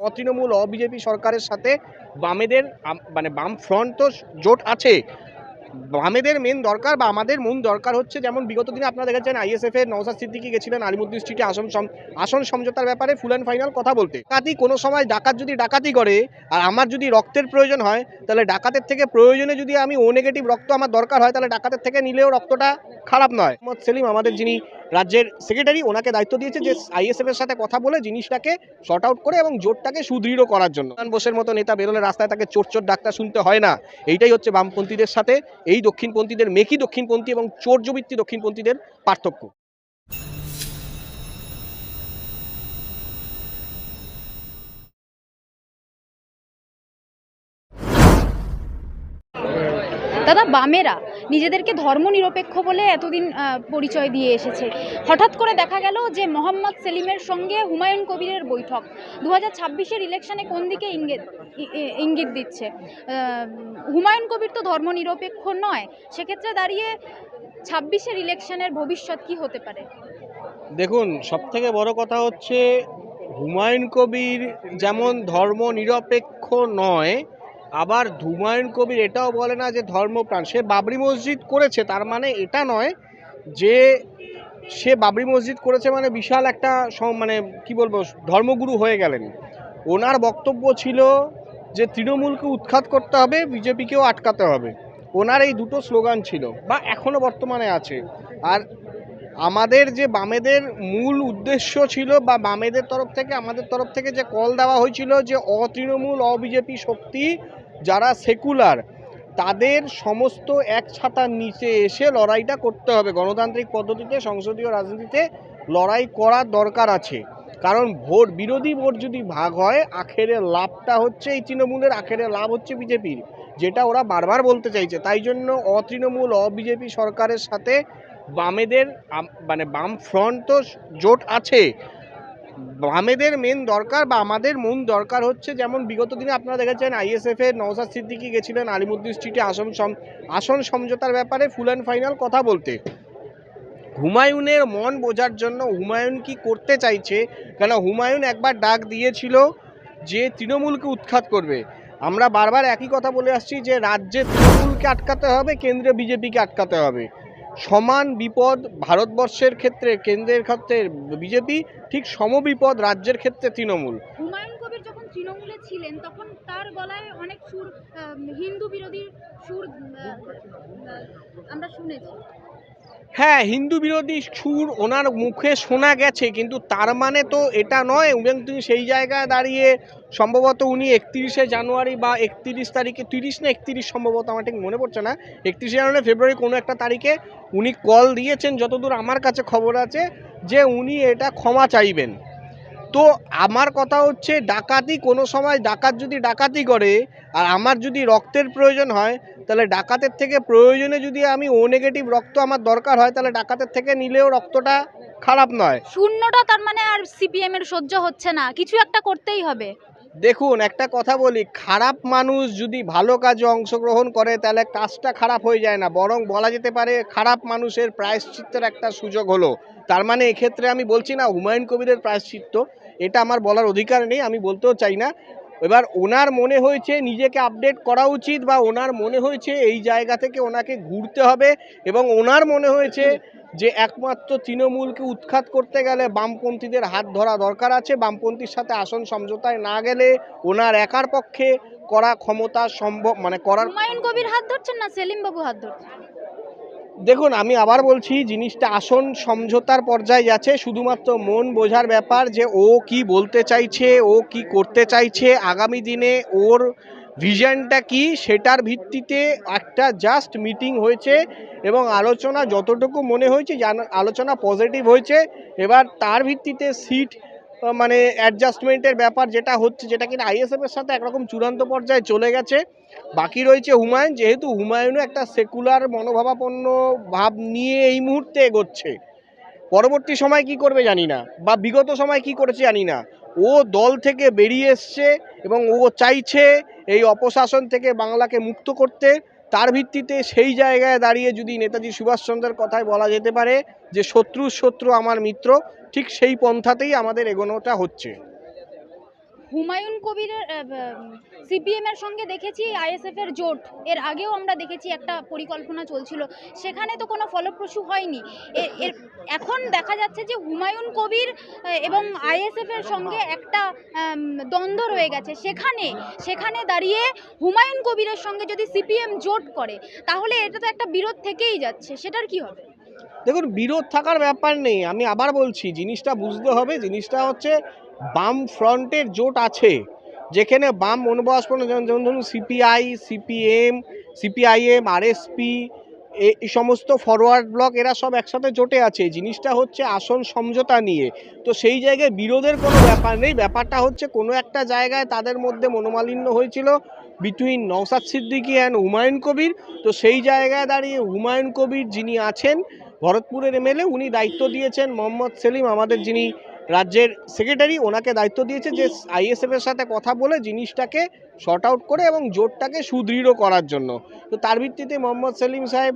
অতৃণমূল অবিজেপি সরকারের সাথে বামেদের মানে বাম ফ্রন্ট তো জোট আছে। বামেদের মেন দরকার বা আমাদের মূল দরকার হচ্ছে যেমন বিগত দিনে আপনারা দেখেছেন আইএসএফ এর নওসাদ সিদ্দিকি গেছিলেন আলিমুদ্দিন স্ট্রিটে আসন আসন সমঝোতার ব্যাপারে ফুল অ্যান্ড ফাইনাল কথা বলতে। ডাকাতি, কোনো সময় ডাকাত যদি ডাকাতি করে আর আমার যদি রক্তের প্রয়োজন হয়, তাহলে ডাকাতের থেকে প্রয়োজনে যদি আমি ও নেগেটিভ রক্ত আমার দরকার হয়, তাহলে ডাকাতের থেকে নিলেও রক্তটা খারাপ নয়। মোহাম্মদ সেলিম আমাদের যিনি রাজ্যের সেক্রেটারি ওনাকে দায়িত্ব দিয়েছে যে আইএসএফ এর সাথে কথা বলে জিনিসটাকে শর্ট আউট করে এবং জোটটাকে সুদৃঢ় করার জন্য। বোসের মতো নেতা বেরোলে রাস্তায় তাকে চোর চোর ডাক্তার শুনতে হয় না। এইটাই হচ্ছে বামপন্থীদের সাথে, এই দক্ষিণপন্থীদের মেকি দক্ষিণপন্থী এবং চোরজবৃত্তি দক্ষিণপন্থীদের পার্থক্য। বামেরা নিজেদেরকে ধর্মনিরপেক্ষ বলে এতদিন পরিচয় দিয়ে এসেছে। হঠাৎ করে দেখা গেল যে মোহাম্মদ সেলিমের সঙ্গে হুমায়ুন কবিরের বৈঠক। দু হাজার ছাব্বিশের ইলেকশনে কোন দিকে ইঙ্গিত ইঙ্গিত দিচ্ছে? হুমায়ুন কবির তো ধর্মনিরপেক্ষ নয়, সেক্ষেত্রে দাঁড়িয়ে ছাব্বিশের ইলেকশনের ভবিষ্যৎ কি হতে পারে? দেখুন সব থেকে বড় কথা হচ্ছে, হুমায়ুন কবির যেমন ধর্ম নিরপেক্ষ নয় আবার হুমায়ুন কবির এটাও বলে না যে ধর্মপ্রাণ। সে বাবরি মসজিদ করেছে, তার মানে এটা নয় যে সে বাবরি মসজিদ করেছে মানে বিশাল একটা মানে কি বলব, ধর্মগুরু হয়ে গেলেন। ওনার বক্তব্য ছিল যে তৃণমূলকে উৎখাত করতে হবে, বিজেপিকেও আটকাতে হবে। ওনার এই দুটো স্লোগান ছিল বা এখনও বর্তমানে আছে। আর আমাদের যে বামেদের মূল উদ্দেশ্য ছিল বা বামেদের তরফ থেকে, আমাদের তরফ থেকে যে কল দেওয়া হয়েছিল যে অতৃণমূল, অবিজেপি শক্তি যারা সেকুলার, তাদের সমস্ত এক ছাতার নিচে এসে লড়াইটা করতে হবে। গণতান্ত্রিক পদ্ধতিতে, সংসদীয় রাজনীতিতে লড়াই করার দরকার আছে। কারণ ভোট, বিরোধী ভোট যদি ভাগ হয়, আখেরে লাভটা হচ্ছে এই তৃণমূলের, আখেরে লাভ হচ্ছে বিজেপির, যেটা ওরা বারবার বলতে চাইছে। তাই জন্য অতৃণমূল, অবিজেপি সরকারের সাথে বামেদের মানে বাম ফ্রন্ট তো জোট আছে। বামেদের মেন দরকার বা আমাদের মূল দরকার হচ্ছে যেমন বিগত দিনে আপনারা দেখেছেন আইএসএফ এর নওসাদ সিদ্দিকি গেছিলেন আলিমুদ্দিন স্ট্রিটে আসন আসন সমঝোতার ব্যাপারে ফুল অ্যান্ড ফাইনাল কথা বলতে। হুমায়ুনের মন বোঝার জন্য হুমায়ুন কি করতে চাইছে? কেন হুমায়ুন একবার ডাক দিয়েছিল যে তৃণমূলকে উৎখাত করবে। আমরা বারবার একই কথা বলে আসছি যে রাজ্যে তৃণমূলকে আটকাতে হবে, কেন্দ্রে বিজেপিকে আটকাতে হবে। সমান বিপদ ভারতবর্ষের ক্ষেত্রে, কেন্দ্রের ক্ষেত্রে, বিজেপি ঠিক সম বিপদ রাজ্যের ক্ষেত্রে তৃণমূল। হুমায়ুন কবির যখন তৃণমূলে ছিলেন, তখন তার গলায় অনেক সুর হিন্দু বিরোধী সুর আমরা শুনেছি। হ্যাঁ হিন্দু বিরোধী সুর ওনার মুখে শোনা গেছে, কিন্তু তার মানে তো এটা নয়। এবং তিনি সেই জায়গায় দাঁড়িয়ে সম্ভবত উনি একত্রিশে জানুয়ারি বা একত্রিশ তারিখে, তিরিশ না একত্রিশ সম্ভবত, আমার ঠিক মনে পড়ছে না, একত্রিশে জানুয়ারি, ফেব্রুয়ারি কোনো একটা তারিখে উনি কল দিয়েছেন, যতদূর আমার কাছে খবর আছে, যে উনি এটা ক্ষমা চাইবেন। তো আমার কথা হচ্ছে ডাকাতি কোনো সময় ডাকাত যদি ডাকাতি করে আর আমার যদি রক্তের প্রয়োজন হয় তাহলে ডাকাতের থেকে প্রয়োজনে যদি আমি ও নেগেটিভ রক্ত আমার দরকার হয় তাহলে ডাকাতের থেকে নিলেও রক্তটা খারাপ নয়। শূন্যটা তার মানে আর সিপিএম এর সহ্য হচ্ছে না কিছু একটা করতেই হবে। দেখুন একটা কথা বলি খারাপ মানুষ যদি ভালো কাজে অংশগ্রহণ করে তাহলে কাজটা খারাপ হয়ে যায় না বরং বলা যেতে পারে খারাপ মানুষের প্রায়শ্চিত্তের একটা সুযোগ হলো। তার মানে এক্ষেত্রে আমি বলছি না হুমায়ুন কবিরের প্রায়শ্চিত্ত, এটা আমার বলার অধিকার নেই, আমি বলতেও চাই না। এবার ওনার মনে হয়েছে নিজেকে আপডেট করা উচিত বা ওনার মনে হয়েছে এই জায়গা থেকে ওনাকে ঘুরতে হবে এবং ওনার মনে হয়েছে যে একমাত্র তৃণমূলকে উৎখাত করতে গেলে বামপন্থীদের হাত ধরা দরকার আছে, বামপন্থীর সাথে আসন সমঝোতায় না গেলে ওনার একার পক্ষে করা ক্ষমতা সম্ভব মানে করার কবির হাত ধরছেন না সেলিম বাবু হাত ধরছেন? দেখুন, আমি আবার বলছি, জিনিসটা আসন সমঝোতার পর্যায়ে যাচ্ছে, শুধুমাত্র মন বোঝার ব্যাপার যে ও কি বলতে চাইছে, ও কি করতে চাইছে, আগামী দিনে ওর ভিশনটা কি, সেটার ভিত্তিতে একটা জাস্ট মিটিং হয়েছে এবং আলোচনা যতটুকু মনে হয়েছে আলোচনা পজিটিভ হয়েছে, এবার তার ভিত্তিতে সিট মানে অ্যাডজাস্টমেন্টের ব্যাপার যেটা হচ্ছে, যেটা কিনা আইএসএফের সাথে একরকম চূড়ান্ত পর্যায়ে চলে গেছে। বাকি রয়েছে হুমায়ুন, যেহেতু হুমায়ুনও একটা সেকুলার মনোভাবাপন্ন ভাব নিয়ে এই মুহূর্তে এগোচ্ছে। পরবর্তী সময় কি করবে জানি না, বা বিগত সময় কি করেছে জানি না। ও দল থেকে বেরিয়ে এসছে এবং ও চাইছে এই অপশাসন থেকে বাংলাকে মুক্ত করতে। তার ভিত্তিতে সেই জায়গায় দাঁড়িয়ে যদি নেতাজি সুভাষচন্দ্রের কথায় বলা যেতে পারে যে, শত্রুর শত্রু আমার মিত্র ঠিক সেই পন্থাতেই আমাদের এগোনোটা হচ্ছে। হুমায়ুন কবিরের সিপিএম এর সঙ্গে দেখেছি, আইএসএফ এর জোট। এর আগেও আমরা দেখেছি একটা পরিকল্পনা চলছিল। সেখানে তো কোনো ফলপ্রসূ হয়নি। এর এখন দেখা যাচ্ছে যে হুমায়ুন কবির এবং আইএসএফ এর সঙ্গে একটা দ্বন্দ্ব রয়ে গেছে। সেখানে সেখানে দাঁড়িয়ে হুমায়ুন কবিরের সঙ্গে যদি সিপিএম জোট করে, তাহলে এটা তো একটা বিরোধ থেকেই যাচ্ছে। সেটার কি হবে? দেখুন, বিরোধ থাকার ব্যাপার নেই। আমি আবার বলছি, জিনিসটা বুঝতে হবে, জিনিসটা হচ্ছে বাম ফ্রন্টের জোট আছে, যেখানে বাম অনুবাস যেমন যেমন ধরুন, সিপিআই, সিপিএম, সিপিআইএম, আরএসপি এই সমস্ত ফরওয়ার্ড ব্লক এরা সব একসাথে জোটে আছে। জিনিসটা হচ্ছে আসন সমঝোতা নিয়ে। তো সেই জায়গায় বিরোধের কোনো ব্যাপার নেই। ব্যাপারটা হচ্ছে কোনো একটা জায়গায় তাদের মধ্যে মনোমালিন্য হয়েছিল বিটুইন নওসাদ সিদ্দিকী অ্যান্ড হুমায়ুন কবির। তো সেই জায়গায় দাঁড়িয়ে হুমায়ুন কবির যিনি আছেন, ভরতপুরের এমএলএ উনি দায়িত্ব দিয়েছেন মোহাম্মদ সেলিম আমাদের যিনি রাজ্যের সেক্রেটারি ওনাকে দায়িত্ব দিয়েছে যে আইএসএফ এর সাথে কথা বলে জিনিসটাকে শর্ট আউট করে এবং জোটটাকে সুদৃঢ় করার জন্য। তো তার ভিত্তিতে মোহাম্মদ সেলিম সাহেব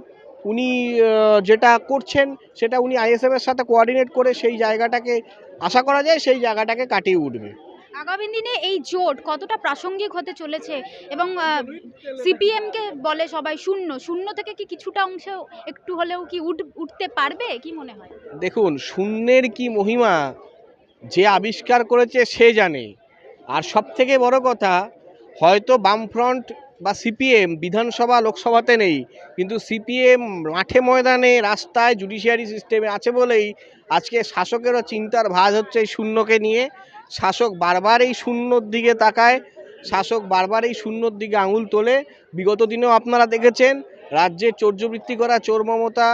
উনি যেটা করছেন সেটা উনি আইএসএফ এর সাথে কোঅর্ডিনেট করে সেই জায়গাটাকে আশা করা যায় সেই জায়গাটাকে কাটিয়ে উঠবে। আগামী দিনে এই জোট কতটা প্রাসঙ্গিক হতে চলেছে এবং সিপিএমকে বলে সবাই শূন্য শূন্য থেকে কি কিছুটা অংশ একটু হলেও কি উঠ উঠতে পারবে? কি মনে হয়? দেখুন শূন্যের কি মহিমা? যে আবিষ্কার করেছে সে জানে। আর সব থেকে বড় কথা, হয়তো বামফ্রন্ট বা সিপিএম বিধানসভা, লোকসভাতে নেই, কিন্তু সিপিএম মাঠে ময়দানে, রাস্তায় জুডিশিয়ারি সিস্টেমে আছে বলেই আজকে শাসকেরও চিন্তার ভাঁজ হচ্ছে এই শূন্যকে নিয়ে। শাসক বারবার এই শূন্যর দিকে তাকায়, শাসক বারবার এই শূন্যর দিকে আঙুল তোলে। বিগত দিনেও আপনারা দেখেছেন, রাজ্যে চৌর্যবৃত্তি করা চোর Mamata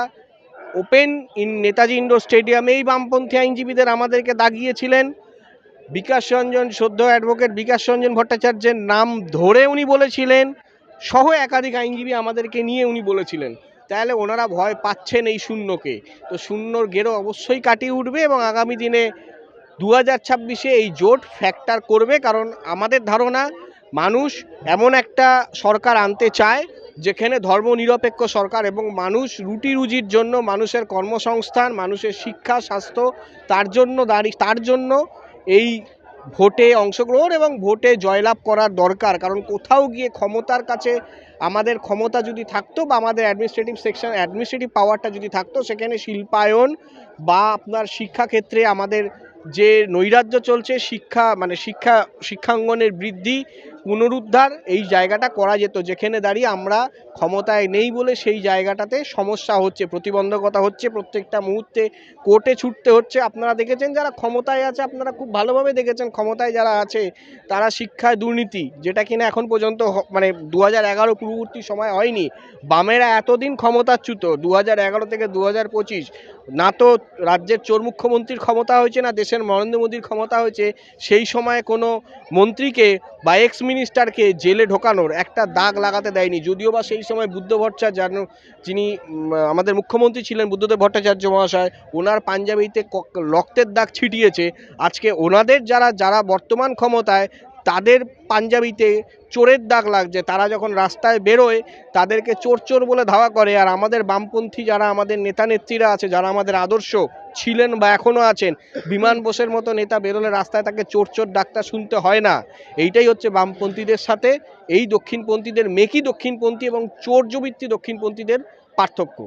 open in Netaji indoor স্টেডিয়ামেই বামপন্থী আইনজীবীদের আমাদেরকে দাগিয়েছিলেন। বিকাশ রঞ্জন সদ্য অ্যাডভোকেট বিকাশ রঞ্জন ভট্টাচার্যের নাম ধরে উনি বলেছিলেন। সহ একাধিক আইনজীবী আমাদেরকে নিয়ে উনি বলেছিলেন। তাহলে ওনারা ভয় পাচ্ছেন এই শূন্যকে। তো শূন্যর গেরো অবশ্যই কাটিয়ে উঠবে এবং আগামী দিনে দু হাজার ছাব্বিশে এই জোট ফ্যাক্টর করবে। কারণ আমাদের ধারণা, মানুষ এমন একটা সরকার আনতে চায় যেখানে ধর্মনিরপেক্ষ সরকার এবং মানুষ রুটি রুজির জন্য মানুষের কর্মসংস্থান, মানুষের শিক্ষা, স্বাস্থ্য, তার জন্য দাঁড়িয়ে তার জন্য এই ভোটে অংশগ্রহণ এবং ভোটে জয়লাভ করার দরকার। কারণ কোথাও গিয়ে ক্ষমতার কাছে আমাদের ক্ষমতা যদি থাকতো বা আমাদের অ্যাডমিনিস্ট্রেটিভ সেকশন অ্যাডমিনিস্ট্রেটিভ পাওয়ারটা যদি থাকতো, সেখানে শিল্পায়ন বা আপনার শিক্ষাক্ষেত্রে আমাদের যে নৈরাজ্য চলছে, শিক্ষা মানে শিক্ষা, শিক্ষাঙ্গনের বৃদ্ধি পুনরুদ্ধার এই জায়গাটা করা যেত, যেখানে দাঁড়িয়ে আমরা ক্ষমতায় নেই বলে সেই জায়গাটাতে সমস্যা হচ্ছে, প্রতিবন্ধকতা হচ্ছে, প্রত্যেকটা মুহূর্তে কোর্টে ছুটতে হচ্ছে। আপনারা দেখেছেন যারা ক্ষমতায় আছে, আপনারা খুব ভালোভাবে দেখেছেন ক্ষমতায় যারা আছে, তারা শিক্ষায় দুর্নীতি, যেটা কিনা এখন পর্যন্ত মানে দু হাজার এগারো পূর্ববর্তী সময় হয়নি। বামেরা এতদিন ক্ষমতাচ্যুত দু হাজার এগারো থেকে দু হাজার পঁচিশ, না তো রাজ্যের চোর মুখ্যমন্ত্রীর ক্ষমতা হয়েছে, না দেশের নরেন্দ্র মোদীর ক্ষমতা হয়েছে, সেই সময় কোনো মন্ত্রীকে বা এক্স মিনিস্টারকে জেলে ঢোকানোর একটা দাগ লাগাতে দেয়নি। যদিও বা সেই সময় বুদ্ধ ভট্টাচার্য, যেন আমাদের মুখ্যমন্ত্রী ছিলেন বুদ্ধদেব ভট্টাচার্য মহাশয়, ওনার পাঞ্জাবিতে রক্তের দাগ ছিটিয়েছে। আজকে ওনাদের যারা যারা বর্তমান ক্ষমতায় তাদের পাঞ্জাবিতে চোরের দাগ লাগছে। তারা যখন রাস্তায় বেরোয়, তাদেরকে চোর চোর বলে ধাওয়া করে। আর আমাদের বামপন্থী যারা আমাদের নেতা নেত্রীরা আছে, যারা আমাদের আদর্শ ছিলেন বা এখনও আছেন, বিমান বোসের মতো নেতা বেরোলে রাস্তায় তাকে চোর চোর ডাক্তার শুনতে হয় না। এইটাই হচ্ছে বামপন্থীদের সাথে। এই দক্ষিণপন্থীদের মেকি দক্ষিণপন্থী এবং চোর চোরজবৃত্তি দক্ষিণপন্থীদের পার্থক্য।